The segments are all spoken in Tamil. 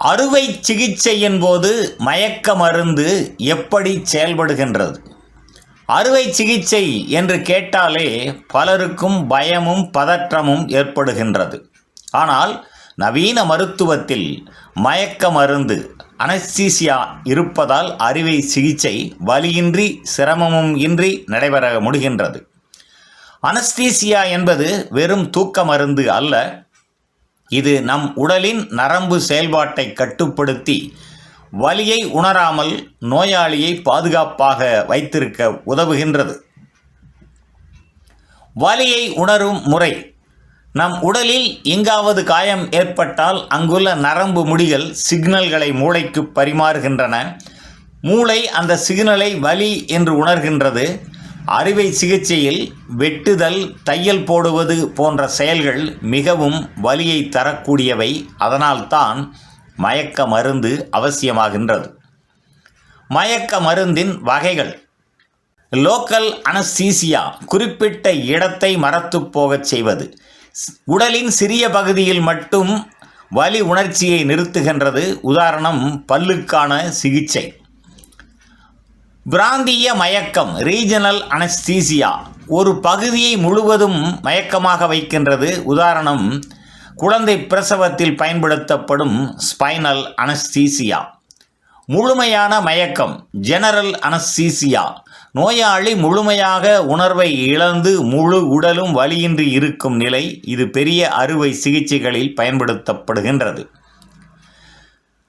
அறுவை சிகிச்சையின் போது மயக்க மருந்து எப்படி செயல்படுகின்றது? அறுவை சிகிச்சை என்று கேட்டாலே பலருக்கும் பயமும் பதற்றமும் ஏற்படுகின்றது. ஆனால் நவீன மருத்துவத்தில் மயக்க மருந்து அனஸ்தீசியா இருப்பதால் அறுவை சிகிச்சை வலியின்றி சிரமமும் இன்றி நடைபெற முடிகின்றது. அனஸ்தீசியா என்பது வெறும் தூக்க மருந்து அல்ல இது நம் உடலின் நரம்பு செயல்பாட்டை கட்டுப்படுத்தி வலியை உணராமல் நோயாளியை பாதுகாப்பாக வைத்திருக்க உதவுகின்றது. வலியை உணரும் முறை. நம் உடலில் எங்காவது காயம் ஏற்பட்டால் அங்குள்ள நரம்பு முடிகள் சிக்னல்களை மூளைக்கு பரிமாறுகின்றன. மூளை அந்த சிக்னலை வலி என்று உணர்கின்றது. அறுவை சிகிச்சையில் வெட்டுதல் தையல் போடுவது போன்ற செயல்கள் மிகவும் வலியை தரக்கூடியவை. அதனால்தான் மயக்க மருந்து அவசியமாகின்றது. மயக்க மருந்தின் வகைகள். லோக்கல் அனஸ்தீசியா குறிப்பிட்ட இடத்தை மறத்து போகச் செய்வது. உடலின் சிறிய பகுதியில் மட்டும் வலி உணர்ச்சியை நிறுத்துகின்றது. உதாரணம் பல்லுக்கான சிகிச்சை. பிராந்திய மயக்கம் ரீஜனல் அனஸ்தீசியா ஒரு பகுதியை முழுவதும் மயக்கமாக வைக்கின்றது. உதாரணம் குழந்தை பிரசவத்தில் பயன்படுத்தப்படும் ஸ்பைனல் அனஸ்தீசியா முழுமையான மயக்கம் ஜெனரல் அனஸ்தீசியா நோயாளி முழுமையாக உணர்வை இழந்து முழு உடலும் வலியின்றி இருக்கும் நிலை இது பெரிய அறுவை சிகிச்சைகளில் பயன்படுத்தப்படுகின்றது.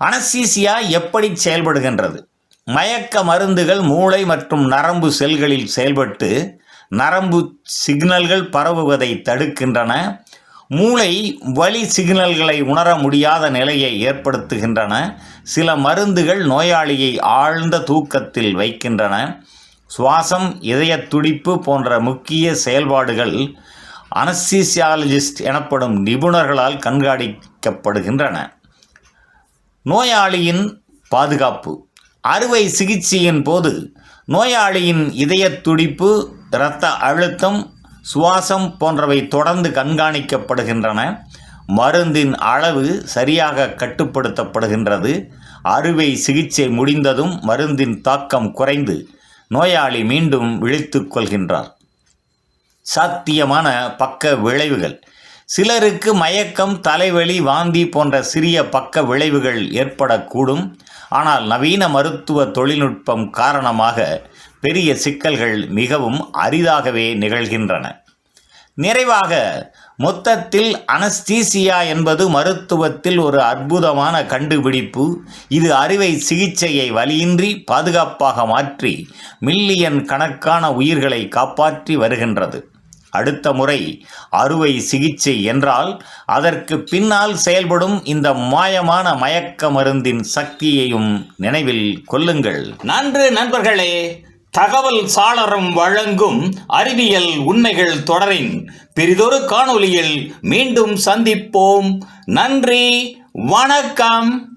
அனஸ்தீசியா எப்படி செயல்படுகின்றது? மயக்க மருந்துகள் மூளை மற்றும் நரம்பு செல்களில் செயல்பட்டு நரம்பு சிக்னல்கள் பரவுவதை தடுக்கின்றன. மூளை வலி சிக்னல்களை உணர முடியாத நிலையை ஏற்படுத்துகின்றன. சில மருந்துகள் நோயாளியை ஆழ்ந்த தூக்கத்தில் வைக்கின்றன. சுவாசம் இதய துடிப்பு போன்ற முக்கிய செயல்பாடுகள் அனஸ்தீசியாலஜிஸ்ட் எனப்படும் நிபுணர்களால் கண்காணிக்கப்படுகின்றன. நோயாளியின் பாதுகாப்பு. அறுவை சிகிச்சையின் போது நோயாளியின் இதயத் துடிப்பு இரத்த அழுத்தம் சுவாசம் போன்றவை தொடர்ந்து கண்காணிக்கப்படுகின்றன. மருந்தின் அளவு சரியாக கட்டுப்படுத்தப்படுகின்றது. அறுவை சிகிச்சை முடிந்ததும் மருந்தின் தாக்கம் குறைந்து நோயாளி மீண்டும் விழித்து கொள்கின்றார். சாத்தியமான பக்க விளைவுகள். சிலருக்கு மயக்கம் தலைவலி வாந்தி போன்ற சிறிய பக்க விளைவுகள் ஏற்படக்கூடும். ஆனால் நவீன மருத்துவ தொழில்நுட்பம் காரணமாக பெரிய சிக்கல்கள் மிகவும் அரிதாகவே நிகழ்கின்றன. நிறைவாக மொத்தத்தில் அனஸ்தீசியா என்பது மருத்துவத்தில் ஒரு அற்புதமான கண்டுபிடிப்பு. இது அறுவை சிகிச்சையை வலியின்றி பாதுகாப்பாக மாற்றி மில்லியன் கணக்கான உயிர்களை காப்பாற்றி வருகின்றது. அடுத்த முறை அறுவை சிகிச்சை என்றால் அதற்கு பின்னால் செயல்படும் இந்த மாயமான மயக்க மருந்தின் சக்தியையும் நினைவில் கொள்ளுங்கள். நன்று நண்பர்களே தகவல் சாளரம் வழங்கும் அறிவியல் உண்மைகள் தொடரின் பெரிதொரு காணொளியில் மீண்டும் சந்திப்போம். நன்றி வணக்கம்.